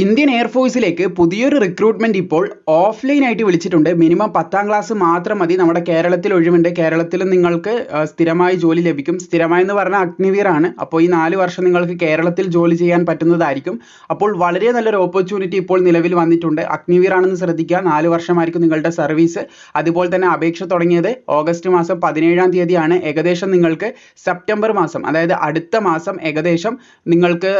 Indian എയർഫോഴ്സിലേക്ക് പുതിയൊരു recruitment ഇപ്പോൾ offline ആയിട്ട് വിളിച്ചിട്ടുണ്ട്. മിനിമം പത്താം ക്ലാസ് മാത്രം മതി. നമ്മുടെ കേരളത്തിൽ ഒഴിവുണ്ട്. കേരളത്തിൽ നിങ്ങൾക്ക് സ്ഥിരമായി ജോലി ലഭിക്കും. സ്ഥിരമായി എന്ന് പറഞ്ഞാൽ അഗ്നിവീർ ആണ്. അപ്പോൾ ഈ നാല് വർഷം നിങ്ങൾക്ക് കേരളത്തിൽ ജോലി ചെയ്യാൻ പറ്റുന്നതായിരിക്കും. അപ്പോൾ വളരെ നല്ലൊരു ഓപ്പർച്യൂണിറ്റി ഇപ്പോൾ നിലവിൽ വന്നിട്ടുണ്ട്. അഗ്നിവീർ ആണെന്ന് ശ്രദ്ധിക്കുക. നാല് വർഷമായിരിക്കും നിങ്ങളുടെ സർവീസ് അതുപോലെ തന്നെ അപേക്ഷ തുടങ്ങിയത് ഓഗസ്റ്റ് മാസം പതിനേഴാം തീയതിയാണ്. ഏകദേശം നിങ്ങൾക്ക് സെപ്റ്റംബർ മാസം അതായത് അടുത്ത മാസം ഏകദേശം നിങ്ങൾക്ക്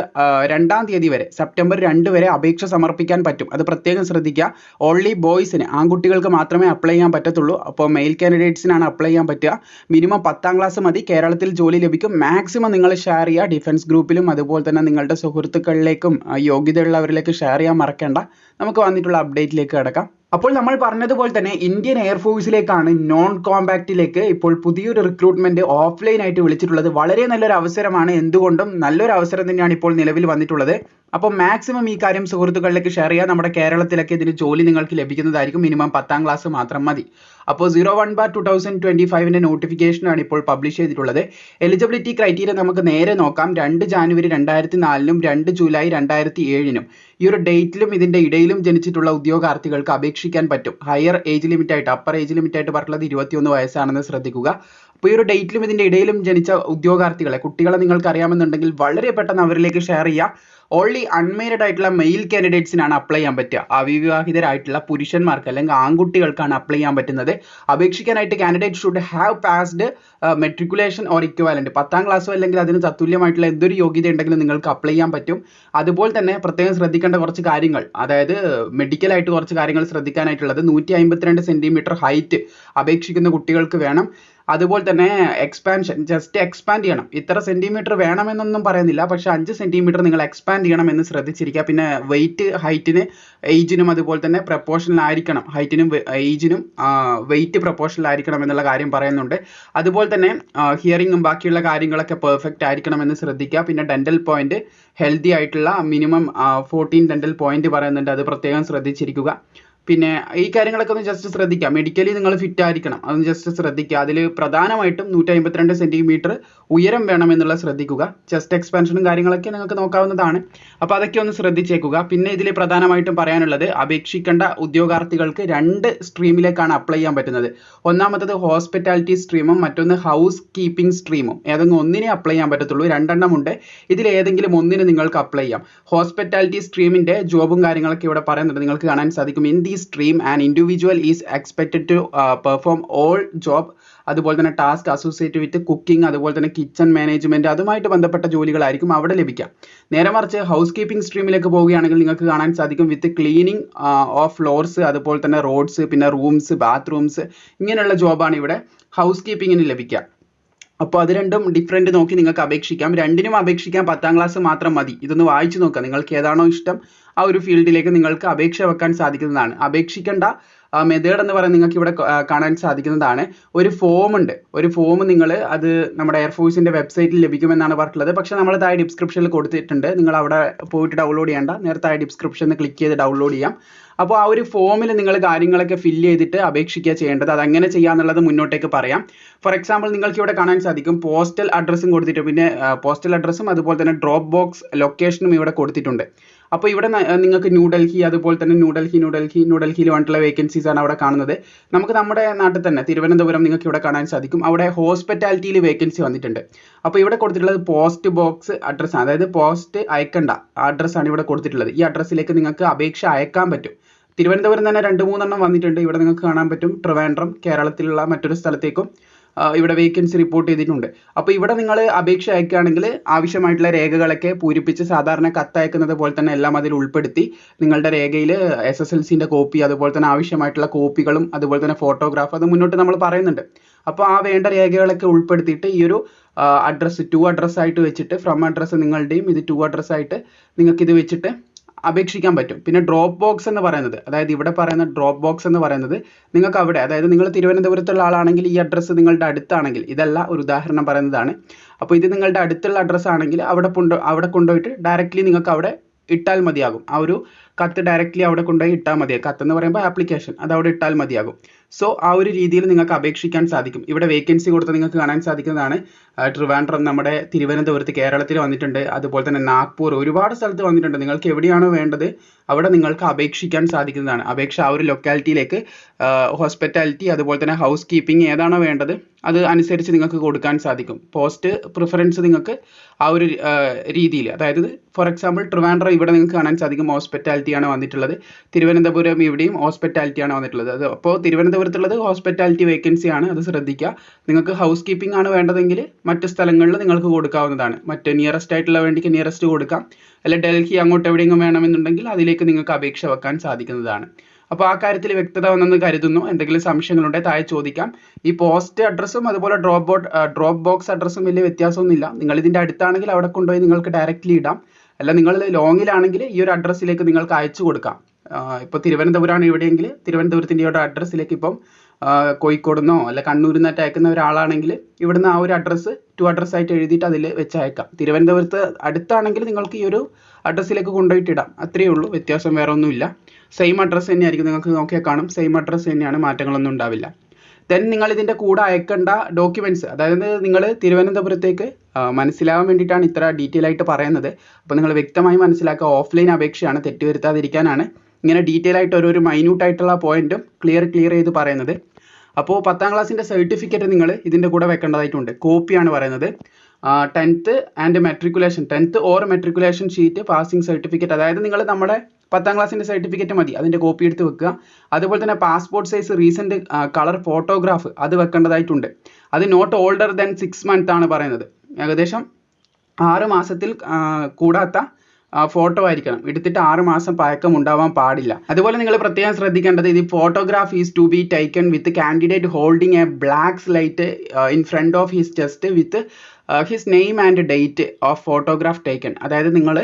രണ്ടാം തീയതി വരെ സെപ്റ്റംബർ രണ്ട് വരെ അപേക്ഷ സമർപ്പിക്കാൻ പറ്റും. അത് പ്രത്യേകം ശ്രദ്ധിക്കുക. ഓൺലി ബോയ്സിന് ആൺകുട്ടികൾക്ക് മാത്രമേ അപ്ലൈ ചെയ്യാൻ പറ്റത്തുള്ളൂ. അപ്പോൾ മെയിൽ കാൻഡിഡേറ്റ്സിനാണ് അപ്ലൈ ചെയ്യാൻ പറ്റുക. മിനിമം പത്താം ക്ലാസ് മതി. കേരളത്തിൽ ജോലി ലഭിക്കും. മാക്സിമം നിങ്ങൾ ഷെയർ ചെയ്യുക. ഡിഫൻസ് ഗ്രൂപ്പിലും അതുപോലെ തന്നെ നിങ്ങളുടെ സുഹൃത്തുക്കളിലേക്കും യോഗ്യതയുള്ളവരിലേക്ക് ഷെയർ ചെയ്യാൻ മറക്കണ്ട. നമുക്ക് വന്നിട്ടുള്ള അപ്ഡേറ്റിലേക്ക് കിടക്കാം. അപ്പോൾ നമ്മൾ പറഞ്ഞതുപോലെ തന്നെ ഇന്ത്യൻ എയർഫോഴ്സിലേക്കാണ് നോൺ കോമ്പാക്റ്റിലേക്ക് ഇപ്പോൾ പുതിയൊരു റിക്രൂട്ട്മെന്റ് ഓഫ്ലൈൻ ആയിട്ട് വിളിച്ചിട്ടുള്ളത്. വളരെ നല്ലൊരു അവസരമാണ്. എന്തുകൊണ്ടും നല്ലൊരു അവസരം തന്നെയാണ് ഇപ്പോൾ നിലവിൽ വന്നിട്ടുള്ളത്. അപ്പോൾ മാക്സിമം ഈ കാര്യം സുഹൃത്തുക്കളിലേക്ക് ഷെയർ ചെയ്യുക നമ്മുടെ കേരളത്തിലൊക്കെ ഇതിന് ജോലി നിങ്ങൾക്ക് ലഭിക്കുന്നതായിരിക്കും. മിനിമം പത്താം ക്ലാസ് മാത്രം മതി. അപ്പോൾ zero one bar two thousand twenty ഫൈവിന്റെ നോട്ടിഫിക്കേഷനാണ് ഇപ്പോൾ പബ്ലിഷ് ചെയ്തിട്ടുള്ളത്. എലിജിബിലിറ്റി ക്രൈറ്റീരിയ നമുക്ക് നേരെ നോക്കാം. രണ്ട് ജാനുവരി രണ്ടായിരത്തി നാലിനും രണ്ട് ജൂലൈ രണ്ടായിരത്തി ഏഴിനും ഈ ഒരു ഡേറ്റിലും ഇതിന്റെ ഇടയിലും ജനിച്ചിട്ടുള്ള ഉദ്യോഗാർത്ഥികൾക്ക് അപേക്ഷിക്കാൻ പറ്റും. ഹയർ ഏജ് ലിമിറ്റ് ആയിട്ട് അപ്പർ ഏജ് ലിമിറ്റ് ആയിട്ട് പറഞ്ഞിട്ടുള്ളത് ഇരുപത്തിയൊന്ന് വയസ്സാണെന്ന് ശ്രദ്ധിക്കുക. അപ്പോൾ ഈ ഒരു ഡേറ്റിലും ഇതിന്റെ ഇടയിലും ജനിച്ച ഉദ്യോഗാർത്ഥികളെ കുട്ടികളെ നിങ്ങൾക്ക് അറിയാമെന്നുണ്ടെങ്കിൽ വളരെ പെട്ടെന്ന് അവരിലേക്ക് ഷെയർ ചെയ്യുക. ഓൺലി അൺമേരിഡ് ആയിട്ടുള്ള മെയിൽ കാൻഡിഡേറ്റ്സിനാണ് അപ്ലൈ ചെയ്യാൻ പറ്റുക. അവിവാഹിതരായിട്ടുള്ള പുരുഷന്മാർക്ക് അല്ലെങ്കിൽ ആൺകുട്ടികൾക്കാണ് അപ്ലൈ ചെയ്യാൻ പറ്റുന്നത്. അപേക്ഷിക്കാനായിട്ട് candidate should have passed matriculation or equivalent പത്താം ക്ലാസ്സോ അല്ലെങ്കിൽ അതിന് തത്തുല്യമായിട്ടുള്ള എന്തൊരു യോഗ്യത ഉണ്ടെങ്കിലും നിങ്ങൾക്ക് അപ്ലൈ ചെയ്യാൻ പറ്റും. അതുപോലെ തന്നെ പ്രത്യേകം ശ്രദ്ധിക്കേണ്ട കുറച്ച് കാര്യങ്ങൾ. അതായത് മെഡിക്കലായിട്ട് കുറച്ച് കാര്യങ്ങൾ ശ്രദ്ധിക്കാനായിട്ടുള്ളത് നൂറ്റി അമ്പത്തിരണ്ട് സെന്റിമീറ്റർ ഹൈറ്റ് അപേക്ഷിക്കുന്ന കുട്ടികൾക്ക് വേണം. അതുപോലെ തന്നെ എക്സ്പാൻഷൻ ജസ്റ്റ് എക്സ്പാൻഡ് ചെയ്യണം. ഇത്ര സെന്റിമീറ്റർ വേണമെന്നൊന്നും പറയുന്നില്ല. പക്ഷേ അഞ്ച് സെന്റിമീറ്റർ നിങ്ങൾ എക്സ്പാൻഡ് ചെയ്യണം എന്ന് ശ്രദ്ധിച്ചിരിക്കുക. പിന്നെ വെയിറ്റ് ഹൈറ്റിന് ഏജിനും അതുപോലെ തന്നെ പ്രപ്പോർഷണൽ ആയിരിക്കണം. ഹൈറ്റിനും ഏജിനും വെയിറ്റ് പ്രപ്പോർഷണൽ ആയിരിക്കണം എന്നുള്ള കാര്യം പറയുന്നുണ്ട്. അതുപോലെ തന്നെ ഹിയറിങ്ങും ബാക്കിയുള്ള കാര്യങ്ങളൊക്കെ പെർഫെക്റ്റ് ആയിരിക്കണം എന്ന് ശ്രദ്ധിക്കുക. പിന്നെ ഡെന്റൽ പോയിന്റ് ഹെൽത്തി ആയിട്ടുള്ള മിനിമം ഫോർട്ടീൻ ഡെന്റൽ പോയിന്റ് പറയുന്നുണ്ട്. അത് പ്രത്യേകം ശ്രദ്ധിച്ചിരിക്കുക. പിന്നെ ഈ കാര്യങ്ങളൊക്കെ ഒന്ന് ജസ്റ്റ് ശ്രദ്ധിക്കുക മെഡിക്കലി നിങ്ങൾ ഫിറ്റ് ആയിരിക്കണം. അതൊന്ന് ജസ്റ്റ് ശ്രദ്ധിക്കുക. അതിൽ പ്രധാനമായിട്ടും നൂറ്റി അമ്പത്തിരണ്ട് സെന്റിമീറ്റർ ഉയരം വേണം എന്നുള്ളത് ശ്രദ്ധിക്കുക. ചെസ്റ്റ് എക്സ്പാൻഷനും കാര്യങ്ങളൊക്കെ നിങ്ങൾക്ക് നോക്കാവുന്നതാണ്. അപ്പോൾ അതൊക്കെ ഒന്ന് ശ്രദ്ധിച്ചേക്കുക. പിന്നെ ഇതിൽ പ്രധാനമായിട്ടും പറയാനുള്ളത് അപേക്ഷിക്കേണ്ട ഉദ്യോഗാർത്ഥികൾക്ക് രണ്ട് സ്ട്രീമിലേക്കാണ് അപ്ലൈ ചെയ്യാൻ പറ്റുന്നത്. ഒന്നാമത്തത് ഹോസ്പിറ്റാലിറ്റി സ്ട്രീമും മറ്റൊന്ന് ഹൗസ് കീപ്പിംഗ് സ്ട്രീമും ഏതെങ്കിലും ഒന്നിനെ അപ്ലൈ ചെയ്യാൻ പറ്റത്തുള്ളൂ. രണ്ടെണ്ണം ഉണ്ട്. ഇതിൽ ഏതെങ്കിലും ഒന്നിന് നിങ്ങൾക്ക് അപ്ലൈ ചെയ്യാം. ഹോസ്പിറ്റാലിറ്റി സ്ട്രീമിന്റെ ജോബും കാര്യങ്ങളൊക്കെ ഇവിടെ പറയുന്നുണ്ട്. നിങ്ങൾക്ക് കാണാൻ സാധിക്കും. In the stream and individual is expected to perform all job അതുപോലെ തന്നെ ടാസ്ക് അസോസിയേറ്റ് വിത്ത് കുക്കിംഗ് അതുപോലെ തന്നെ കിച്ചൺ മാനേജ്മെന്റ് അതുമായിട്ട് ബന്ധപ്പെട്ട ജോലികളായിരിക്കും അവിടെ ലഭിക്കുക. നേരെ മറിച്ച് ഹൗസ് കീപ്പിംഗ് സ്ട്രീമിലേക്ക് പോവുകയാണെങ്കിൽ നിങ്ങൾക്ക് കാണാൻ സാധിക്കും വിത്ത് ക്ലീനിങ് ഓഫ് ഫ്ലോർസ് അതുപോലെ തന്നെ റോഡ്സ് പിന്നെ റൂംസ് ബാത്റൂംസ് ഇങ്ങനെയുള്ള ജോബാണ് ഇവിടെ ഹൗസ് കീപ്പിങ്ങിന് ലഭിക്കുക. അപ്പോൾ അത് രണ്ടും ഡിഫറെന്റ് നോക്കി നിങ്ങൾക്ക് അപേക്ഷിക്കാം. രണ്ടിനും അപേക്ഷിക്കാൻ പത്താം ക്ലാസ് മാത്രം മതി. ഇതൊന്ന് വായിച്ചു നോക്കുക നിങ്ങൾക്ക് ഏതാണോ ഇഷ്ടം ആ ഒരു ഫീൽഡിലേക്ക് നിങ്ങൾക്ക് അപേക്ഷ വെക്കാൻ സാധിക്കുന്നതാണ്. അപേക്ഷിക്കേണ്ട. മെത്തേഡ് എന്ന് പറയുന്നത് നിങ്ങൾക്ക് ഇവിടെ കാണാൻ സാധിക്കുന്നതാണ്. ഒരു ഫോം ഉണ്ട്. ഒരു ഫോം നിങ്ങൾ അത് നമ്മുടെ എയർഫോഴ്സിന്റെ വെബ്സൈറ്റിൽ ലഭിക്കുമെന്നാണ് പറഞ്ഞിട്ടുള്ളത്. പക്ഷേ നമ്മൾ താഴെ ഡിസ്ക്രിപ്ഷനിൽ കൊടുത്തിട്ടുണ്ട്. നിങ്ങൾ അവിടെ പോയിട്ട് ഡൗൺലോഡ് ചെയ്യണ്ട. നേരത്തെ ഡിസ്ക്രിപ്ഷനിൽ ക്ലിക്ക് ചെയ്ത് ഡൗൺലോഡ് ചെയ്യാം. അപ്പോൾ ആ ഒരു ഫോമിൽ നിങ്ങൾ കാര്യങ്ങളൊക്കെ ഫില്ല് ചെയ്തിട്ട് അപേക്ഷിക്കുക ചെയ്യേണ്ടത്. അതങ്ങനെ ചെയ്യാന്നുള്ളത് മുന്നോട്ടേക്ക് പറയാം. ഫോർ എക്സാമ്പിൾ നിങ്ങൾക്ക് ഇവിടെ കാണാൻ സാധിക്കും. പോസ്റ്റൽ അഡ്രസ്സും കൊടുത്തിട്ട് പിന്നെ പോസ്റ്റൽ അഡ്രസ്സും അതുപോലെ തന്നെ ഡ്രോപ്പ് ബോക്സ് ലൊക്കേഷനും ഇവിടെ കൊടുത്തിട്ടുണ്ട്. അപ്പോൾ ഇവിടെ നിങ്ങൾക്ക് ന്യൂഡൽഹി അതുപോലെ തന്നെ ന്യൂഡൽഹി ന്യൂഡൽഹി ന്യൂഡൽഹിയിൽ വേണ്ടിയിട്ടുള്ള വേക്കൻസീസ് ആണ് അവിടെ കാണുന്നത്. നമുക്ക് നമ്മുടെ നാട്ടിൽ തന്നെ തിരുവനന്തപുരം നിങ്ങൾക്ക് ഇവിടെ കാണാൻ സാധിക്കും. അവിടെ ഹോസ്പിറ്റാലിറ്റിയിൽ വേക്കൻസി വന്നിട്ടുണ്ട്. അപ്പോൾ ഇവിടെ കൊടുത്തിട്ടുള്ളത് പോസ്റ്റ് ബോക്സ് അഡ്രസ്സ് അതായത് പോസ്റ്റ് അയക്കേണ്ട അഡ്രസ്സാണ് ഇവിടെ കൊടുത്തിട്ടുള്ളത്. ഈ അഡ്രസ്സിലേക്ക് നിങ്ങൾക്ക് അപേക്ഷ അയക്കാൻ പറ്റും. തിരുവനന്തപുരം തന്നെ രണ്ട് മൂന്നെണ്ണം വന്നിട്ടുണ്ട്. ഇവിടെ നിങ്ങൾക്ക് കാണാൻ പറ്റും. ട്രിവാൻഡ്രം കേരളത്തിലുള്ള മറ്റൊരു സ്ഥലത്തേക്കും. ഇവിടെ വേക്കൻസി റിപ്പോർട്ട് ചെയ്തിട്ടുണ്ട്. അപ്പോൾ ഇവിടെ നിങ്ങൾ അപേക്ഷ അയക്കുകയാണെങ്കിൽ ആവശ്യമായിട്ടുള്ള രേഖകളൊക്കെ പൂരിപ്പിച്ച് സാധാരണ കത്തയക്കുന്നത് പോലെ തന്നെ എല്ലാം അതിൽ ഉൾപ്പെടുത്തി നിങ്ങളുടെ രേഖയിൽ എസ് എസ് എൽ സിന്റെ കോപ്പി അതുപോലെ തന്നെ ആവശ്യമായിട്ടുള്ള കോപ്പികളും അതുപോലെ തന്നെ ഫോട്ടോഗ്രാഫ് അത് മുന്നോട്ട് നമ്മൾ പറയുന്നുണ്ട്. അപ്പോൾ ആ വേണ്ട രേഖകളൊക്കെ ഉൾപ്പെടുത്തിയിട്ട് ഈ ഒരു അഡ്രസ്സ് ടു അഡ്രസ്സായിട്ട് വെച്ചിട്ട് ഫ്രം അഡ്രസ്സ് നിങ്ങളുടെയും ഇത് ടു അഡ്രസ്സായിട്ട് നിങ്ങൾക്കിത് വെച്ചിട്ട് അപേക്ഷിക്കാൻ പറ്റും. പിന്നെ ഡ്രോപ്പ് ബോക്സ് എന്ന് പറയുന്നത് അതായത് ഇവിടെ പറയുന്ന ഡ്രോപ്പ് ബോക്സ് എന്ന് പറയുന്നത് നിങ്ങൾക്ക് അവിടെ അതായത് നിങ്ങൾ തിരുവനന്തപുരത്തുള്ള ആളാണെങ്കിൽ ഈ അഡ്രസ്സ് നിങ്ങളുടെ അടുത്താണെങ്കിൽ ഇതല്ല ഒരു ഉദാഹരണം പറയുന്നതാണ്. അപ്പോൾ ഇത് നിങ്ങളുടെ അടുത്തുള്ള അഡ്രസ്സ് ആണെങ്കിൽ അവിടെ കൊണ്ട് അവിടെ കൊണ്ടുപോയിട്ട് ഡയറക്റ്റ്ലി നിങ്ങൾക്ക് അവിടെ ഇട്ടാൽ മതിയാകും. ആ ഒരു കത്ത് ഡയറക്റ്റ്ലി അവിടെ കൊണ്ടുപോയി ഇട്ടാൽ മതിയാകും. കത്ത് എന്ന് പറയുമ്പോൾ ആപ്ലിക്കേഷൻ അത് അവിടെ ഇട്ടാൽ മതിയാകും. സോ ആ ഒരു രീതിയിൽ നിങ്ങൾക്ക് അപേക്ഷിക്കാൻ സാധിക്കും. ഇവിടെ വേക്കൻസി കൊടുത്ത് നിങ്ങൾക്ക് കാണാൻ സാധിക്കുന്നതാണ്. ട്രിവാൻഡ്രം നമ്മുടെ തിരുവനന്തപുരത്ത് കേരളത്തിൽ വന്നിട്ടുണ്ട്. അതുപോലെ തന്നെ നാഗ്പൂർ ഒരുപാട് സ്ഥലത്ത് വന്നിട്ടുണ്ട്. നിങ്ങൾക്ക് എവിടെയാണോ വേണ്ടത് അവിടെ നിങ്ങൾക്ക് അപേക്ഷിക്കാൻ സാധിക്കുന്നതാണ്. അപേക്ഷ ആ ഒരു ലൊക്കാലിറ്റിയിലേക്ക് ഹോസ്പിറ്റാലിറ്റി അതുപോലെ തന്നെ ഹൗസ് കീപ്പിംഗ് ഏതാണോ വേണ്ടത് അത് അനുസരിച്ച് നിങ്ങൾക്ക് കൊടുക്കാൻ സാധിക്കും. പോസ്റ്റ് പ്രിഫറൻസ് നിങ്ങൾക്ക് ആ ഒരു രീതിയിൽ. അതായത് ഫോർ എക്സാമ്പിൾ ട്രിവാൻഡ്രം ഇവിടെ നിങ്ങൾക്ക് കാണാൻ സാധിക്കും. ഹോസ്പിറ്റാലിറ്റി ആണ് വന്നിട്ടുള്ളത്. തിരുവനന്തപുരം ഇവിടെയും ഹോസ്പിറ്റാലിറ്റി ആണ് വന്നിട്ടുള്ളത്. അപ്പോൾ തിരുവനന്തപുരത്തുള്ളത് ഹോസ്പിറ്റാലിറ്റി വേക്കൻസി ആണ്. അത് ശ്രദ്ധിക്കുക. നിങ്ങൾക്ക് ഹൗസ് കീപ്പിംഗ് ആണ് വേണ്ടതെങ്കിൽ മറ്റ് സ്ഥലങ്ങളിൽ നിങ്ങൾക്ക് കൊടുക്കാവുന്നതാണ്. മറ്റ് നിയറസ്റ്റ് ആയിട്ടുള്ള വേണ്ടിക്ക് നിയറസ്റ്റ് കൊടുക്കാം. അല്ല ഡൽഹി അങ്ങോട്ട് എവിടെയെങ്കിലും വേണമെന്നുണ്ടെങ്കിൽ അതിലേക്ക് നിങ്ങൾക്ക് അപേക്ഷ വെക്കാൻ സാധിക്കുന്നതാണ്. അപ്പോൾ ആ കാര്യത്തിൽ വ്യക്തത വന്നെന്ന് കരുതുന്നു. എന്തെങ്കിലും സംശയങ്ങളുണ്ടെങ്കിൽ താഴെ ചോദിക്കാം. ഈ പോസ്റ്റ് അഡ്രസ്സും അതുപോലെ ഡ്രോപ്പ് ബോട്ട് ഡ്രോപ്പ് ബോക്സ് അഡ്രസ്സും വലിയ വ്യത്യാസമൊന്നുമില്ല. നിങ്ങൾ ഇതിന്റെ അടുത്താണെങ്കിൽ അവിടെ കൊണ്ടുപോയി നിങ്ങൾക്ക് ഡയറക്റ്റ്ലി ഇടാം. അല്ല നിങ്ങൾ ലോങ്ങിലാണെങ്കിൽ ഈ ഒരു അഡ്രസ്സിലേക്ക് നിങ്ങൾക്ക് അയച്ചു കൊടുക്കാം. ഇപ്പോൾ തിരുവനന്തപുരമാണ് ഇവിടെയെങ്കിൽ തിരുവനന്തപുരത്തിന്റെ ഒരു അഡ്രസ്സിലേക്ക് ഇപ്പം ആ, കോഴിക്കോടുന്നോ അല്ല കണ്ണൂരിൽ നിന്നൊക്കെ അയക്കുന്ന ഒരാളാണെങ്കിൽ ഇവിടുന്ന് ആ ഒരു അഡ്രസ്സ് ടു അഡ്രസ് ആയിട്ട് എഴുതിയിട്ട് അതിൽ വെച്ച് അയക്കാം തിരുവനന്തപുരത്ത് അടുത്താണെങ്കിൽ നിങ്ങൾക്ക് ഈ ഒരു അഡ്രസ്സിലേക്ക് കൊണ്ടുപോയിട്ട് ഇടാം അത്രയേ ഉള്ളൂ. വ്യത്യാസം വേറെ ഒന്നുമില്ല. സെയിം അഡ്രസ്സ് തന്നെയായിരിക്കും. നിങ്ങൾക്ക് നോക്കിയാൽ കാണും. സെയിം അഡ്രസ്സ് തന്നെയാണ്. മാറ്റങ്ങളൊന്നും ഉണ്ടാവില്ല. ദെൻ നിങ്ങൾ ഇതിന്റെ കൂടെ അയക്കേണ്ട ഡോക്യുമെന്റ്സ് അതായത് നിങ്ങൾ തിരുവനന്തപുരത്തേക്ക് മനസ്സിലാവാൻ വേണ്ടിയിട്ടാണ് ഇത്ര ഡീറ്റെയിൽ ആയിട്ട് പറയുന്നത്. അപ്പോൾ നിങ്ങൾ വ്യക്തമായി മനസ്സിലാക്കുക. ഓഫ്ലൈൻ അപേക്ഷയാണ് തെറ്റുവരുത്താതിരിക്കാനാണ്. ഇങ്ങനെ ഡീറ്റെയിൽ ആയിട്ട് ഓരോരോ മൈന്യൂട്ട് ആയിട്ടുള്ള പോയിന്റും ക്ലിയർ ക്ലിയർ ചെയ്ത് പറയുന്നത്. അപ്പോൾ പത്താം ക്ലാസ്സിന്റെ സർട്ടിഫിക്കറ്റ് നിങ്ങൾ ഇതിന്റെ കൂടെ വെക്കേണ്ടതായിട്ടുണ്ട്. കോപ്പിയാണ് പറയുന്നത്. Tenth and matriculation tenth or matriculation sheet passing certificate അതായത് നിങ്ങൾ നമ്മുടെ പത്താം ക്ലാസ്സിന്റെ സർട്ടിഫിക്കറ്റ് മതി. അതിന്റെ കോപ്പി എടുത്ത് വെക്കുക. അതുപോലെ തന്നെ passport size recent colour photograph അത് വെക്കേണ്ടതായിട്ടുണ്ട്. അത് not older than six month ആണ് പറയുന്നത്. ഏകദേശം ആറ് മാസത്തിൽ കൂടാത്ത ഫോട്ടോ ആയിരിക്കണം. എടുത്തിട്ട് ആറ് മാസം പഴക്കം ഉണ്ടാവാൻ പാടില്ല. അതുപോലെ നിങ്ങൾ പ്രത്യേകം ശ്രദ്ധിക്കേണ്ടത് ഇത് photograph is to be taken with candidate holding a black slate in front of his chest with his name and date of photograph taken അതായത് നിങ്ങൾ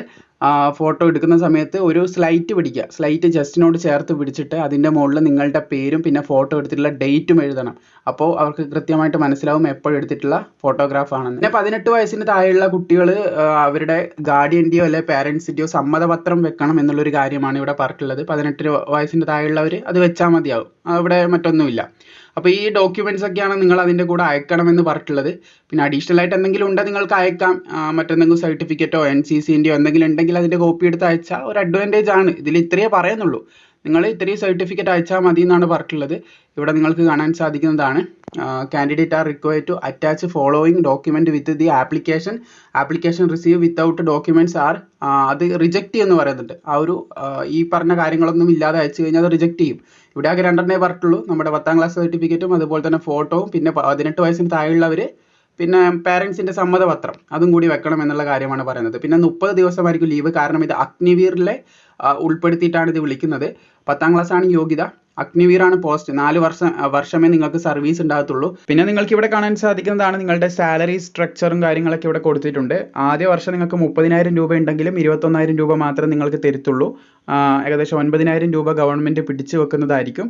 ഫോട്ടോ എടുക്കുന്ന സമയത്ത് ഒരു സ്ലൈറ്റ് പിടിക്കുക. സ്ലൈറ്റ് ജസ്റ്റിനോട് ചേർത്ത് പിടിച്ചിട്ട് അതിന്റെ മുകളിൽ നിങ്ങളുടെ പേരും പിന്നെ ഫോട്ടോ എടുത്തിട്ടുള്ള ഡേറ്റും എഴുതണം. അപ്പോൾ അവർക്ക് കൃത്യമായിട്ട് മനസ്സിലാവും എപ്പോൾ എടുത്തിട്ടുള്ള ഫോട്ടോഗ്രാഫ് ആണെന്ന്. പിന്നെ പതിനെട്ട് വയസ്സിന് താഴെയുള്ള കുട്ടികൾ അവരുടെ ഗാർഡിയന്റെയോ അല്ലെ പാരൻസിന്റെയോ സമ്മതപത്രം വെക്കണം എന്നുള്ളൊരു കാര്യമാണ് ഇവിടെ പറഞ്ഞിട്ടുള്ളത്. പതിനെട്ട് വയസ്സിന് താഴെയുള്ളവർ അത് വെച്ചാൽ മതിയാവും. അവിടെ മറ്റൊന്നുമില്ല. അപ്പോൾ ഈ ഡോക്യുമെന്റ്സ് ഒക്കെയാണ് നിങ്ങൾ അതിന്റെ കൂടെ അയക്കണമെന്ന് പറഞ്ഞിട്ടുള്ളത്. പിന്നെ അഡീഷണൽ ആയിട്ട് എന്തെങ്കിലും ഉണ്ടെങ്കിൽ നിങ്ങൾക്ക് അയക്കാം. മറ്റെന്തെങ്കിലും സർട്ടിഫിക്കറ്റോ എൻ സി സിന്റെയോ എന്തെങ്കിലും ഉണ്ടെങ്കിൽ അതിന്റെ കോപ്പി എടുത്ത് അയച്ചാൽ ഒരു അഡ്വാന്റേജ് ആണ്. ഇതിൽ ഇത്രയേ പറയുന്നുള്ളൂ. നിങ്ങൾ ഇത്രയും സർട്ടിഫിക്കറ്റ് അയച്ചാൽ മതി എന്നാണ് പറഞ്ഞിട്ടുള്ളത്. ഇവിടെ നിങ്ങൾക്ക് കാണാൻ സാധിക്കുന്നതാണ്. Candidate are require to attach following document with the application application receive without documents are അത് റിജക്റ്റ് എന്ന് പറയുന്നുണ്ട്. ആ ഒരു ഈ പറഞ്ഞ കാര്യങ്ങളൊന്നും ഇല്ലാതെ അയച്ചു കഴിഞ്ഞാൽ അത് റിജക്റ്റ് ചെയ്യും. ഇവിടെ ആകെ രണ്ടെണ്ണേ പറഞ്ഞിട്ടുള്ളൂ. നമ്മുടെ പത്താം ക്ലാസ് സർട്ടിഫിക്കറ്റും അതുപോലെ തന്നെ ഫോട്ടോവും പിന്നെ പതിനെട്ട് വയസ്സിന് താഴെയുള്ളവർ പിന്നെ പാരൻസിന്റെ സമ്മതപത്രം. അതും കൂടി വെക്കണം എന്നുള്ള കാര്യമാണ് പറയുന്നത്. പിന്നെ മുപ്പത് ദിവസമായിരിക്കും ലീവ് കാരണം ഇത് അഗ്നിവീറിലെ ഉൾപ്പെടുത്തിയിട്ടാണ് ഇത് വിളിക്കുന്നത്. പത്താം ക്ലാസ് ആണ് യോഗ്യത. അഗ്നിവീറാണ് പോസ്റ്റ് നാല് വർഷം വർഷമേ നിങ്ങൾക്ക് സർവീസ് ഉണ്ടാകത്തുള്ളൂ. പിന്നെ നിങ്ങൾക്ക് ഇവിടെ കാണാൻ സാധിക്കുന്നതാണ് നിങ്ങളുടെ സാലറി സ്ട്രക്ചറും കാര്യങ്ങളൊക്കെ ഇവിടെ കൊടുത്തിട്ടുണ്ട്. ആദ്യ വർഷം നിങ്ങൾക്ക് മുപ്പതിനായിരം രൂപ ഉണ്ടെങ്കിലും ഇരുപത്തൊന്നായിരം രൂപ മാത്രമേ നിങ്ങൾക്ക് തരത്തുള്ളൂ. ഏകദേശം ഒൻപതിനായിരം രൂപ ഗവൺമെന്റ് പിടിച്ചു വെക്കുന്നതായിരിക്കും.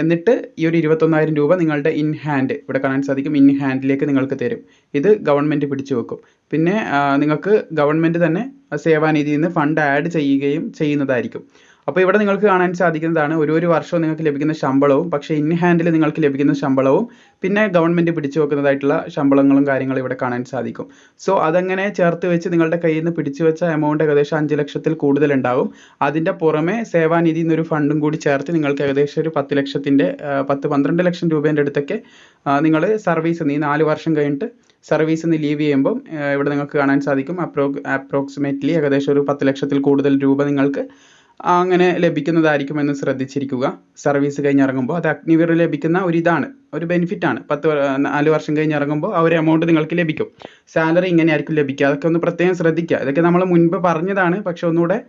എന്നിട്ട് ഈ ഒരു ഇരുപത്തൊന്നായിരം രൂപ നിങ്ങളുടെ ഇൻ ഹാൻഡ് ഇവിടെ കാണാൻ സാധിക്കും ഇൻ ഹാൻഡിലേക്ക് നിങ്ങൾക്ക് തരും. ഇത് ഗവൺമെന്റ് പിടിച്ചു വെക്കും. പിന്നെ നിങ്ങൾക്ക് ഗവൺമെന്റ് തന്നെ സേവാനിധിയിൽ നിന്ന് ഫണ്ട് ആഡ് ചെയ്യുകയും ചെയ്യുന്നതായിരിക്കും. അപ്പോൾ ഇവിടെ നിങ്ങൾക്ക് കാണാൻ സാധിക്കുന്നതാണ് ഒരു ഒരു വർഷവും നിങ്ങൾക്ക് ലഭിക്കുന്ന ശമ്പളവും പക്ഷേ ഇൻ ഹാൻഡിൽ നിങ്ങൾക്ക് ലഭിക്കുന്ന ശമ്പളവും പിന്നെ ഗവൺമെന്റ് പിടിച്ചു വെക്കുന്നതായിട്ടുള്ള ശമ്പളങ്ങളും കാര്യങ്ങളും ഇവിടെ കാണാൻ സാധിക്കും. സോ അതങ്ങനെ ചേർത്ത് വെച്ച് നിങ്ങളുടെ കയ്യിൽ നിന്ന് പിടിച്ചു വെച്ച എമൗണ്ട് ഏകദേശം അഞ്ച് ലക്ഷത്തിൽ കൂടുതൽ ഉണ്ടാവും അതിന്റെ പുറമെ സേവാനിധി എന്നൊരു ഫണ്ടും കൂടി ചേർത്ത് നിങ്ങൾക്ക് ഏകദേശം ഒരു പത്ത് ലക്ഷത്തിന്റെ പത്ത് പന്ത്രണ്ട് ലക്ഷം രൂപേന്റെ അടുത്തൊക്കെ നിങ്ങൾ സർവീസ് ഈ നാല് വർഷം കഴിഞ്ഞിട്ട് സർവീസ് നിന്ന് ലീവ് ചെയ്യുമ്പോൾ ഇവിടെ നിങ്ങൾക്ക് കാണാൻ സാധിക്കും. അപ്രോ അപ്രോക്സിമേറ്റ്ലി ഏകദേശം ഒരു പത്ത് ലക്ഷത്തിൽ കൂടുതൽ രൂപ നിങ്ങൾക്ക് അങ്ങനെ ലഭിക്കുന്നതായിരിക്കും എന്ന് ശ്രദ്ധിച്ചിരിക്കുക. സർവീസ് കഴിഞ്ഞ് ഇറങ്ങുമ്പോൾ അത് അഗ്നിവീർ ലഭിക്കുന്ന ഒരു ഇതാണ് ഒരു ബെനിഫിറ്റ് ആണ്. പത്ത് നാല് വർഷം കഴിഞ്ഞ് ഇറങ്ങുമ്പോൾ ആ ഒരു എമൗണ്ട് നിങ്ങൾക്ക് ലഭിക്കും. സാലറി ഇങ്ങനെയായിരിക്കും ലഭിക്കുക. അതൊക്കെ ഒന്ന് പ്രത്യേകം ശ്രദ്ധിക്കുക. ഇതൊക്കെ നമ്മൾ മുൻപ് പറഞ്ഞതാണ്. പക്ഷെ ഒന്നുകൂടെ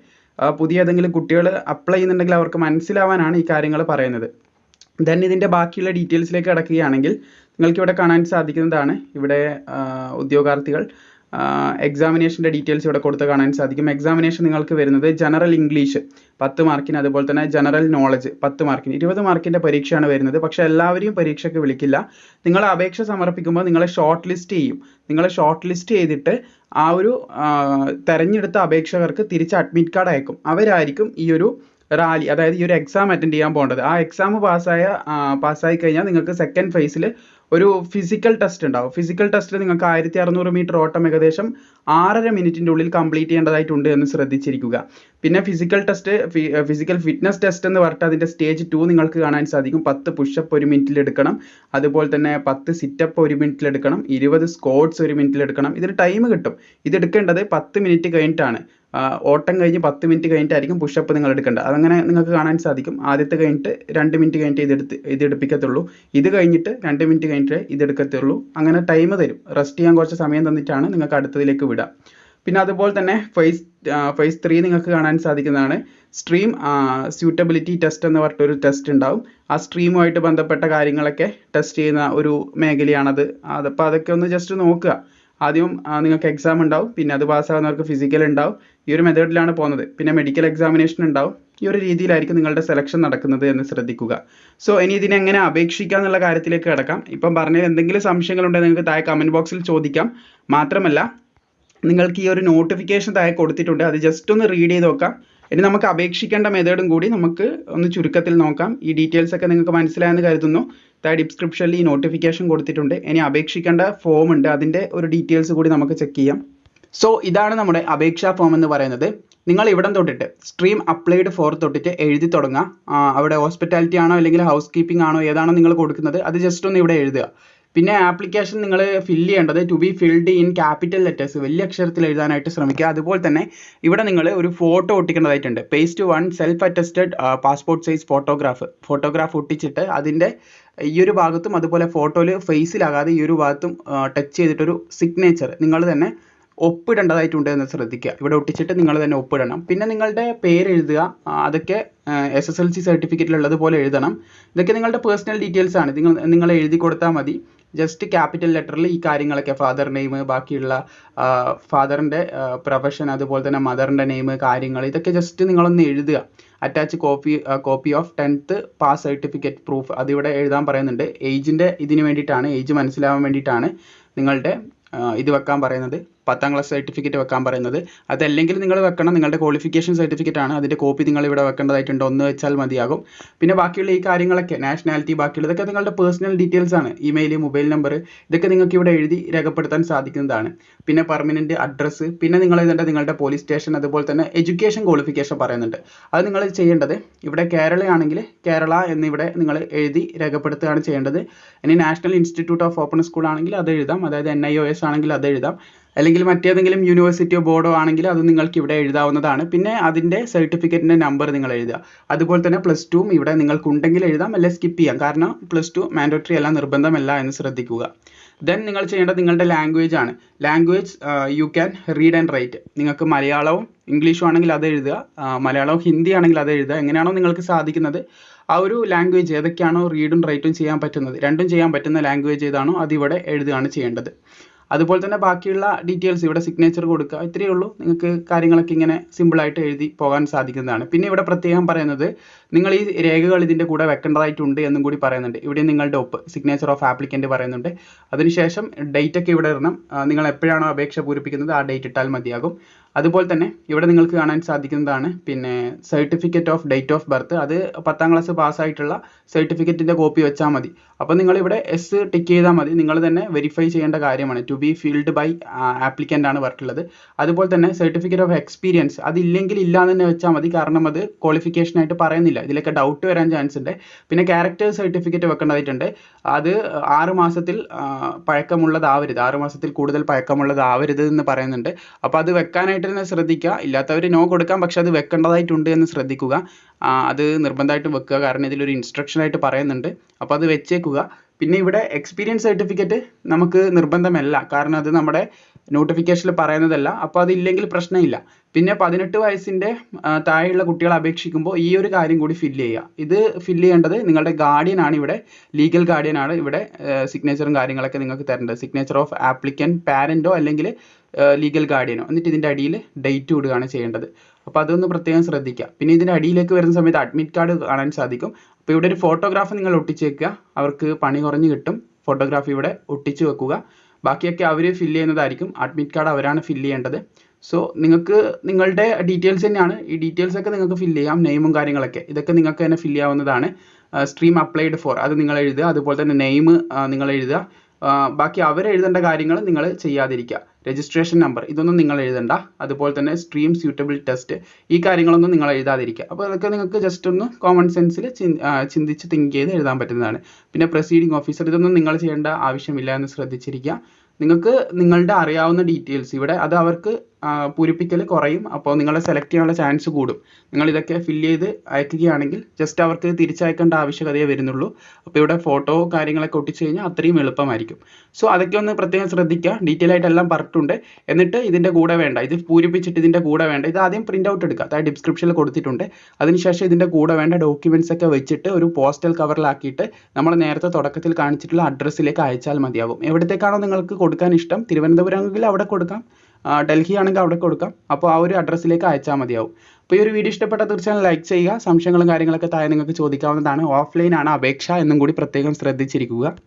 പുതിയ ഏതെങ്കിലും കുട്ടികൾ അപ്ലൈ ചെയ്യുന്നുണ്ടെങ്കിൽ അവർക്ക് മനസ്സിലാവാനാണ് ഈ കാര്യങ്ങൾ പറയുന്നത്. ദെൻ ഇതിന്റെ ബാക്കിയുള്ള ഡീറ്റെയിൽസിലേക്ക് കടക്കുകയാണെങ്കിൽ നിങ്ങൾക്ക് ഇവിടെ കാണാൻ സാധിക്കുന്നതാണ്. ഇവിടെ ഉദ്യോഗാർത്ഥികൾ എക്സാമിനേഷന്റെ ഡീറ്റെയിൽസ് ഇവിടെ കൊടുത്ത് കാണാൻ സാധിക്കും. എക്സാമിനേഷൻ നിങ്ങൾക്ക് വരുന്നത് ജനറൽ ഇംഗ്ലീഷ് പത്ത് മാർക്കിന് അതുപോലെ തന്നെ ജനറൽ നോളജ് പത്ത് മാർക്കിന് ഇരുപത് മാർക്കിന്റെ പരീക്ഷയാണ് വരുന്നത്. പക്ഷേ എല്ലാവരെയും പരീക്ഷയ്ക്ക് വിളിക്കില്ല. നിങ്ങൾ അപേക്ഷ സമർപ്പിക്കുമ്പോൾ നിങ്ങളെ ഷോർട്ട് ലിസ്റ്റ് ചെയ്യും. നിങ്ങളെ ഷോർട്ട് ലിസ്റ്റ് ചെയ്തിട്ട് ആ ഒരു തെരഞ്ഞെടുത്ത അപേക്ഷകർക്ക് തിരിച്ച് അഡ്മിറ്റ് കാർഡ് അയക്കും. അവരായിരിക്കും ഈ ഒരു റാലി അതായത് ഈ ഒരു എക്സാം അറ്റൻഡ് ചെയ്യാൻ പോകേണ്ടത്. ആ എക്സാം പാസ്സായ പാസ്സായി കഴിഞ്ഞാൽ നിങ്ങൾക്ക് സെക്കൻഡ് ഫേസിൽ ഒരു ഫിസിക്കൽ ടെസ്റ്റ് ഉണ്ടാവും. ഫിസിക്കൽ ടെസ്റ്റിൽ നിങ്ങൾക്ക് ആയിരത്തി അറുന്നൂറ് മീറ്റർ ഓട്ടം ഏകദേശം ആറര മിനിറ്റിന്റെ ഉള്ളിൽ കംപ്ലീറ്റ് ചെയ്യേണ്ടതായിട്ടുണ്ട് എന്ന് ശ്രദ്ധിച്ചിരിക്കുക. പിന്നെ physical test physical fitness test എന്ന് പറഞ്ഞിട്ട് അതിന്റെ സ്റ്റേജ് ടു നിങ്ങൾക്ക് കാണാൻ സാധിക്കും. പത്ത് പുഷപ്പ് ഒരു മിനിറ്റിൽ എടുക്കണം. അതുപോലെ തന്നെ പത്ത് സിറ്റപ്പ് ഒരു മിനിറ്റിൽ എടുക്കണം. ഇരുപത് സ്കോട്ട്സ് ഒരു മിനിറ്റിൽ എടുക്കണം. ഇതിന് ടൈം കിട്ടും. ഇത് എടുക്കേണ്ടത് പത്ത് മിനിറ്റ് കഴിഞ്ഞിട്ടാണ്. ഓട്ടം കഴിഞ്ഞ് പത്ത് മിനിറ്റ് കഴിഞ്ഞിട്ടായിരിക്കും പുഷപ്പ് നിങ്ങൾ എടുക്കേണ്ടത്. അതങ്ങനെ നിങ്ങൾക്ക് കാണാൻ സാധിക്കും. ആദ്യത്തെ കഴിഞ്ഞിട്ട് രണ്ട് മിനിറ്റ് കഴിഞ്ഞിട്ട് ഇതെടുത്ത് ഇത് എടുപ്പിക്കത്തുള്ളൂ. ഇത് കഴിഞ്ഞിട്ട് രണ്ട് മിനിറ്റ് കഴിഞ്ഞിട്ട് ഇത് എടുക്കത്തുള്ളൂ. അങ്ങനെ ടൈം തരും. റെസ്റ്റ് ചെയ്യാൻ കുറച്ച് സമയം തന്നിട്ടാണ് നിങ്ങൾക്ക് അടുത്തതിലേക്ക് വിടുക പിന്നെ അതുപോലെ തന്നെ ഫേസ് ഫേസ് ത്രീ നിങ്ങൾക്ക് കാണാൻ സാധിക്കുന്നതാണ്. സ്ട്രീം സ്യൂട്ടബിലിറ്റി ടെസ്റ്റ് എന്ന് പറഞ്ഞിട്ടൊരു ടെസ്റ്റ് ഉണ്ടാവും. ആ സ്ട്രീമുമായിട്ട് ബന്ധപ്പെട്ട കാര്യങ്ങളൊക്കെ ടെസ്റ്റ് ചെയ്യുന്ന ഒരു മേഖലയാണത്. അതപ്പോൾ അതൊക്കെ ഒന്ന് ജസ്റ്റ് നോക്കുക. ആദ്യം നിങ്ങൾക്ക് എക്സാം ഉണ്ടാവും. പിന്നെ അത് പാസ്സാകുന്നവർക്ക് ഫിസിക്കൽ ഉണ്ടാവും. ഈ ഒരു മെത്തേഡിലാണ് പോകുന്നത്. പിന്നെ മെഡിക്കൽ എക്സാമിനേഷൻ ഉണ്ടാവും. ഈ ഒരു രീതിയിലായിരിക്കും നിങ്ങളുടെ സെലക്ഷൻ നടക്കുന്നത് എന്ന് ശ്രദ്ധിക്കുക. സോ ഇനി ഇതിനെ എങ്ങനെ അപേക്ഷിക്കുക എന്നുള്ള കാര്യത്തിലേക്ക് കിടക്കാം. ഇപ്പം പറഞ്ഞ എന്തെങ്കിലും സംശയങ്ങളുണ്ടെങ്കിൽ നിങ്ങൾക്ക് താഴെ കമന്റ് ബോക്സിൽ ചോദിക്കാം. മാത്രമല്ല നിങ്ങൾക്ക് ഈ ഒരു നോട്ടിഫിക്കേഷൻ താഴെ കൊടുത്തിട്ടുണ്ട്. അത് ജസ്റ്റ് ഒന്ന് റീഡ് ചെയ്ത് നോക്കാം. ഇനി നമുക്ക് അപേക്ഷിക്കേണ്ട മെത്തേഡും കൂടി നമുക്ക് ഒന്ന് ചുരുക്കത്തിൽ നോക്കാം. ഈ ഡീറ്റെയിൽസ് ഒക്കെ നിങ്ങൾക്ക് മനസ്സിലായെന്ന് കരുതുന്നു. താഴെ ഡിസ്ക്രിപ്ഷനിൽ ഈ നോട്ടിഫിക്കേഷൻ കൊടുത്തിട്ടുണ്ട്. ഇനി അപേക്ഷിക്കേണ്ട ഫോം ഉണ്ട്. അതിന്റെ ഒരു ഡീറ്റെയിൽസ് കൂടി നമുക്ക് ചെക്ക് ചെയ്യാം. സോ ഇതാണ് നമ്മുടെ അപേക്ഷാ ഫോം എന്ന് പറയുന്നത്. നിങ്ങൾ ഇവിടം തൊട്ടിട്ട് സ്ട്രീം അപ്ലൈഡ് ഫോർ തൊട്ടിട്ട് എഴുതി തുടങ്ങുക. അവിടെ ഹോസ്പിറ്റാലിറ്റി ആണോ അല്ലെങ്കിൽ ഹൗസ് കീപ്പിംഗ് ആണോ ഏതാണോ നിങ്ങൾ കൊടുക്കുന്നത് അത് ജസ്റ്റ് ഒന്ന് ഇവിടെ എഴുതുക. പിന്നെ ആപ്ലിക്കേഷൻ നിങ്ങൾ ഫില്ല് ചെയ്യേണ്ടത് to be filled in capital letters വലിയ അക്ഷരത്തിൽ എഴുതാനായിട്ട് ശ്രമിക്കുക. അതുപോലെ തന്നെ ഇവിടെ നിങ്ങൾ ഒരു photo ഒട്ടിക്കേണ്ടതായിട്ടുണ്ട്. Paste one self attested passport size photograph photograph ഒട്ടിച്ചിട്ട് അതിന്റെ ഈ ഒരു ഭാഗത്തും അതുപോലെ ഫോട്ടോയിൽ ഫേസിലാകാതെ ഈ ഒരു ഭാഗത്തും ടച്ച് ചെയ്തിട്ടൊരു സിഗ്നേച്ചർ നിങ്ങൾ തന്നെ ഒപ്പിടേണ്ടതായിട്ടുണ്ട് എന്ന് ശ്രദ്ധിക്കുക. ഇവിടെ ഒട്ടിച്ചിട്ട് നിങ്ങൾ തന്നെ ഒപ്പിടണം. പിന്നെ നിങ്ങളുടെ പേര് എഴുതുക. അതൊക്കെ എസ് എസ് എൽ സി സർട്ടിഫിക്കറ്റിലുള്ളതുപോലെ എഴുതണം. ഇതൊക്കെ നിങ്ങളുടെ പേഴ്സണൽ ഡീറ്റെയിൽസ് ആണ്. നിങ്ങൾ നിങ്ങൾ എഴുതി കൊടുത്താൽ മതി. ജസ്റ്റ് ക്യാപിറ്റൽ ലെറ്ററിൽ ഈ കാര്യങ്ങളൊക്കെ ഫാദർ നെയിം ബാക്കിയുള്ള ഫാദറിന്റെ പ്രൊഫഷൻ അതുപോലെ തന്നെ മദറിന്റെ നെയിം കാര്യങ്ങൾ ഇതൊക്കെ ജസ്റ്റ് നിങ്ങളൊന്ന് എഴുതുക. Attach copy copy of tenth pass certificate proof അതിവിടെ എഴുതാൻ പറയുന്നുണ്ട്. ഏജിന്റെ ഇതിന് വേണ്ടിയിട്ടാണ് ഏജ് മനസ്സിലാവാൻ വേണ്ടിയിട്ടാണ് നിങ്ങളുടെ ഇത് വെക്കാൻ പറയുന്നത്. പത്താം ക്ലാസ് സർട്ടിഫിക്കറ്റ് വെക്കാൻ പറയുന്നത്. അതല്ലെങ്കിൽ നിങ്ങൾ വെക്കണം നിങ്ങളുടെ ക്വാളിഫിക്കേഷൻ സർട്ടിഫിക്കറ്റ് ആണ്. അതിന്റെ കോപ്പി നിങ്ങൾ ഇവിടെ വെക്കേണ്ടതായിട്ടുണ്ട്. ഒന്ന് വെച്ചാൽ മതിയാകും. പിന്നെ ബാക്കിയുള്ള ഈ കാര്യങ്ങളൊക്കെ നാഷണാലിറ്റി ബാക്കിയുള്ള ഇതൊക്കെ നിങ്ങളുടെ പേഴ്സണൽ ഡീറ്റെയിൽസ് ആണ്. ഇമെയിൽ മൊബൈൽ നമ്പർ ഇതൊക്കെ നിങ്ങൾക്ക് ഇവിടെ എഴുതി രേഖപ്പെടുത്താൻ സാധിക്കുന്നതാണ്. പിന്നെ പെർമനന്റ് അഡ്രസ്സ് പിന്നെ നിങ്ങൾ എഴുതേണ്ട നിങ്ങളുടെ പോലീസ് സ്റ്റേഷൻ അതുപോലെ തന്നെ എഡ്യൂക്കേഷൻ ക്വാളിഫിക്കേഷൻ പറയുന്നുണ്ട്. അത് നിങ്ങൾ ചെയ്യേണ്ടത് ഇവിടെ കേരളയാണെങ്കിൽ കേരള എന്നിവിടെ നിങ്ങൾ എഴുതി രേഖപ്പെടുത്തുകയാണ് ചെയ്യേണ്ടത്. ഇനി national institute of open school ആണെങ്കിൽ അത് എഴുതാം. അതായത് എൻ ഐ ഒ എസ് ആണെങ്കിൽ അത് എഴുതാം. അല്ലെങ്കിൽ മറ്റേതെങ്കിലും യൂണിവേഴ്സിറ്റിയോ ബോർഡോ ആണെങ്കിൽ അത് നിങ്ങൾക്ക് ഇവിടെ എഴുതാവുന്നതാണ്. പിന്നെ അതിന്റെ സർട്ടിഫിക്കറ്റിന്റെ നമ്പർ നിങ്ങൾ എഴുതുക. അതുപോലെ തന്നെ പ്ലസ് ടുവും ഇവിടെ നിങ്ങൾക്ക് ഉണ്ടെങ്കിൽ എഴുതാം അല്ലെങ്കിൽ സ്കിപ്പ് ചെയ്യാം. കാരണം പ്ലസ് ടു മാൻഡോട്ടറി അല്ല നിർബന്ധമല്ല എന്ന് ശ്രദ്ധിക്കുക. ദെൻ നിങ്ങൾ ചെയ്യേണ്ടത് നിങ്ങളുടെ ലാംഗ്വേജ് ആണ്. Language you can read and write നിങ്ങൾക്ക് മലയാളവും ഇംഗ്ലീഷും ആണെങ്കിൽ അത് എഴുതുക. മലയാളവും ഹിന്ദി ആണെങ്കിൽ അത് എഴുതുക. എങ്ങനെയാണോ നിങ്ങൾക്ക് സാധിക്കുന്നത്. ആ ഒരു ലാംഗ്വേജ് ഏതൊക്കെയാണോ റീഡും റൈറ്റും ചെയ്യാൻ പറ്റുന്നത്. രണ്ടും ചെയ്യാൻ പറ്റുന്ന ലാംഗ്വേജ് ഏതാണോ അതിവിടെ എഴുതുകയാണ് ചെയ്യേണ്ടത്. അതുപോലെ തന്നെ ബാക്കിയുള്ള ഡീറ്റെയിൽസ് ഇവിടെ സിഗ്നേച്ചർ കൊടുക്കുക. ഇത്രയേ ഉള്ളൂ. നിങ്ങൾക്ക് കാര്യങ്ങളൊക്കെ ഇങ്ങനെ സിമ്പിളായിട്ട് എഴുതി പോകാൻ സാധിക്കുന്നതാണ്. പിന്നെ ഇവിടെ പ്രത്യേകം പറയുന്നത് നിങ്ങൾ ഈ രേഖകൾ ഇതിന്റെ കൂടെ വെക്കേണ്ടതായിട്ടുണ്ട് എന്നും കൂടി പറയുന്നുണ്ട്. ഇവിടെ നിങ്ങളുടെ ഒപ്പ് സിഗ്നേച്ചർ ഓഫ് ആപ്ലിക്കന്റ് പറയുന്നുണ്ട്. അതിനുശേഷം ഡേറ്റ് ഒക്കെ ഇവിടെ ഇടണം. നിങ്ങൾ എപ്പോഴാണോ അപേക്ഷ പൂരിപ്പിക്കുന്നത് ആ ഡേറ്റ് ഇട്ടാൽ മതിയാകും. അതുപോലെ തന്നെ ഇവിടെ നിങ്ങൾക്ക് കാണാൻ സാധിക്കുന്നതാണ് പിന്നെ certificate of date of birth അത് പത്താം ക്ലാസ് പാസ്സായിട്ടുള്ള സർട്ടിഫിക്കറ്റിന്റെ കോപ്പി വെച്ചാൽ മതി. അപ്പോൾ നിങ്ങൾ ഇവിടെ എസ് ടിക്ക് ചെയ്താൽ മതി. നിങ്ങൾ തന്നെ വെരിഫൈ ചെയ്യേണ്ട കാര്യമാണ്. To be filled by applicant ആണ് പറഞ്ഞിട്ടുള്ളത് അതുപോലെ തന്നെ സർട്ടിഫിക്കറ്റ് ഓഫ് എക്സ്പീരിയൻസ് അതില്ലെങ്കിൽ ഇല്ല തന്നെ വെച്ചാൽ മതി. കാരണം അത് ക്വാളിഫിക്കേഷൻ ആയിട്ട് പറയുന്നില്ല. ഇതിലൊക്കെ ഡൗട്ട് വരാൻ ചാൻസ് ഉണ്ട്. പിന്നെ ക്യാരക്ടർ സർട്ടിഫിക്കറ്റ് വെക്കേണ്ടതായിട്ടുണ്ട്. അത് ആറ് മാസത്തിൽ പഴക്കമുള്ളതാവരുത്. ആറ് മാസത്തിൽ കൂടുതൽ പഴക്കമുള്ളതാവരുത് എന്ന് പറയുന്നുണ്ട്. അപ്പോൾ അത് വെക്കാനായിട്ട് തന്നെ ശ്രദ്ധിക്കുക. ഇല്ലാത്തവർ നോ കൊടുക്കാം. പക്ഷെ അത് വെക്കേണ്ടതായിട്ടുണ്ട് എന്ന് ശ്രദ്ധിക്കുക. അത് നിർബന്ധമായിട്ട് വെക്കുക. കാരണം ഇതിലൊരു ഇൻസ്ട്രക്ഷൻ ആയിട്ട് പറയുന്നുണ്ട്. അപ്പോൾ അത് വെച്ചേക്കുക. പിന്നെ ഇവിടെ എക്സ്പീരിയൻസ് സർട്ടിഫിക്കറ്റ് നമുക്ക് നിർബന്ധമല്ല. കാരണം അത് നമ്മുടെ നോട്ടിഫിക്കേഷനിൽ പറയുന്നതല്ല. അപ്പോൾ അതില്ലെങ്കിൽ പ്രശ്നമില്ല. പിന്നെ പതിനെട്ട് വയസ്സിന്റെ താഴെയുള്ള കുട്ടികളെ അപേക്ഷിക്കുമ്പോൾ ഈ ഒരു കാര്യം കൂടി ഫില്ല് ചെയ്യുക. ഇത് ഫില്ല് ചെയ്യേണ്ടത് നിങ്ങളുടെ ഗാർഡിയൻ ആണ് ഇവിടെ. ലീഗൽ ഗാർഡിയൻ ആണ് ഇവിടെ സിഗ്നേച്ചറും കാര്യങ്ങളൊക്കെ നിങ്ങൾക്ക് തരേണ്ടത്. സിഗ്നേച്ചർ ഓഫ് ആപ്ലിക്കൻ പാരന്റോ അല്ലെങ്കിൽ ലീഗൽ ഗാർഡിയനോ എന്നിട്ട് ഇതിന്റെ അടിയിൽ ഡേറ്റ് ഇടുകയാണ് ചെയ്യേണ്ടത്. അപ്പോൾ അതൊന്ന് പ്രത്യേകം ശ്രദ്ധിക്കുക. പിന്നെ ഇതിന്റെ അടിയിലേക്ക് വരുന്ന സമയത്ത് അഡ്മിറ്റ് കാർഡ് കാണാൻ സാധിക്കും. അപ്പോൾ ഇവിടെ ഒരു ഫോട്ടോഗ്രാഫ് നിങ്ങൾ ഒട്ടിച്ചേക്കുക. അവർക്ക് പണി കുറഞ്ഞു കിട്ടും. ഫോട്ടോഗ്രാഫ് ഇവിടെ ഒട്ടിച്ചു വെക്കുക. ബാക്കിയൊക്കെ അവർ ഫില്ല് ചെയ്യുന്നതായിരിക്കും. അഡ്മിറ്റ് കാർഡ് അവരാണ് ഫില്ല് ചെയ്യേണ്ടത്. സോ നിങ്ങൾക്ക് നിങ്ങളുടെ ഡീറ്റെയിൽസ് തന്നെയാണ്. ഈ ഡീറ്റെയിൽസ് ഒക്കെ നിങ്ങൾക്ക് ഫില്ല് ചെയ്യാം. നെയിമും കാര്യങ്ങളൊക്കെ. ഇതൊക്കെ നിങ്ങൾക്ക് തന്നെ ഫില്ല് ചെയ്യാവുന്നതാണ്. സ്ട്രീം അപ്ലൈഡ് ഫോർ അത് നിങ്ങൾ എഴുതുക. അതുപോലെ തന്നെ നെയിം നിങ്ങൾ എഴുതുക. ബാക്കി അവർ എഴുതേണ്ട കാര്യങ്ങൾ നിങ്ങൾ ചെയ്യാതിരിക്കുക. രജിസ്ട്രേഷൻ നമ്പർ ഇതൊന്നും നിങ്ങൾ എഴുതണ്ട. അതുപോലെ തന്നെ സ്ട്രീം സ്യൂട്ടബിൾ ടെസ്റ്റ് ഈ കാര്യങ്ങളൊന്നും നിങ്ങൾ എഴുതാതിരിക്കുക. അപ്പോൾ അതൊക്കെ നിങ്ങൾക്ക് ജസ്റ്റ് ഒന്ന് കോമൺ സെൻസിൽ ചിന്തിച്ച് തിങ്ക് ചെയ്ത് എഴുതാൻ പറ്റുന്നതാണ്. പിന്നെ പ്രൊസീഡിംഗ് ഓഫീസർ ഇതൊന്നും നിങ്ങൾ ചെയ്യേണ്ട ആവശ്യമില്ല എന്ന് ശ്രദ്ധിച്ചിരിക്കുക. നിങ്ങൾക്ക് നിങ്ങളുടെ അറിയാവുന്ന ഡീറ്റെയിൽസ് ഇവിടെ അത് അവർക്ക് പൂരിപ്പിക്കൽ കുറയും. അപ്പോൾ നിങ്ങളെ സെലക്ട് ചെയ്യാനുള്ള ചാൻസ് കൂടും. നിങ്ങൾ ഇതൊക്കെ ഫില്ല് ചെയ്ത് അയക്കുകയാണെങ്കിൽ ജസ്റ്റ് അവർക്ക് തിരിച്ചയക്കേണ്ട ആവശ്യകതയെ വരുന്നുള്ളൂ. അപ്പോൾ ഇവിടെ ഫോട്ടോ കാര്യങ്ങളൊക്കെ ഒട്ടിച്ച് കഴിഞ്ഞാൽ അത്രയും എളുപ്പമായിരിക്കും. സോ അതൊക്കെ ഒന്ന് പ്രത്യേകം ശ്രദ്ധിക്കുക. ഡീറ്റെയിൽ ആയിട്ട് എല്ലാം പറഞ്ഞിട്ടുണ്ട്. എന്നിട്ട് ഇതിന്റെ കൂടെ വേണ്ട. ഇത് പൂരിപ്പിച്ചിട്ട് ഇതിന്റെ കൂടെ വേണ്ട. ഇത് ആദ്യം പ്രിന്റ് ഔട്ട് എടുക്കുക. അതായത് ഡിസ്ക്രിപ്ഷനിൽ കൊടുത്തിട്ടുണ്ട്. അതിനുശേഷം ഇതിന്റെ കൂടെ വേണ്ട ഡോക്യുമെന്റ്സ് ഒക്കെ വെച്ചിട്ട് ഒരു പോസ്റ്റൽ കവറിലാക്കിയിട്ട് നമ്മൾ നേരത്തെ തുടക്കത്തിൽ കാണിച്ചിട്ടുള്ള അഡ്രസ്സിലേക്ക് അയച്ചാൽ മതിയാകും എവിടത്തേക്കാണോ നിങ്ങൾക്ക് കൊടുക്കാൻ ഇഷ്ടം? തിരുവനന്തപുരം ആണെങ്കിൽ അവിടെ കൊടുക്കാം. ഡൽഹി ആണെങ്കിൽ അവിടെ കൊടുക്കാം. അപ്പോൾ ആ ഒരു അഡ്രസ്സിലേക്ക് അയച്ചാൽ മതിയാവും. അപ്പോൾ ഈ ഒരു വീഡിയോ ഇഷ്ടപ്പെട്ടാൽ തീർച്ചയായും ലൈക്ക് ചെയ്യുക. സംശയങ്ങളും കാര്യങ്ങളൊക്കെ താഴെ നിങ്ങൾക്ക് ചോദിക്കാവുന്നതാണ്. ഓഫ്ലൈൻ ആണ് അപേക്ഷ എന്നും കൂടി പ്രത്യേകം ശ്രദ്ധിച്ചിരിക്കുക.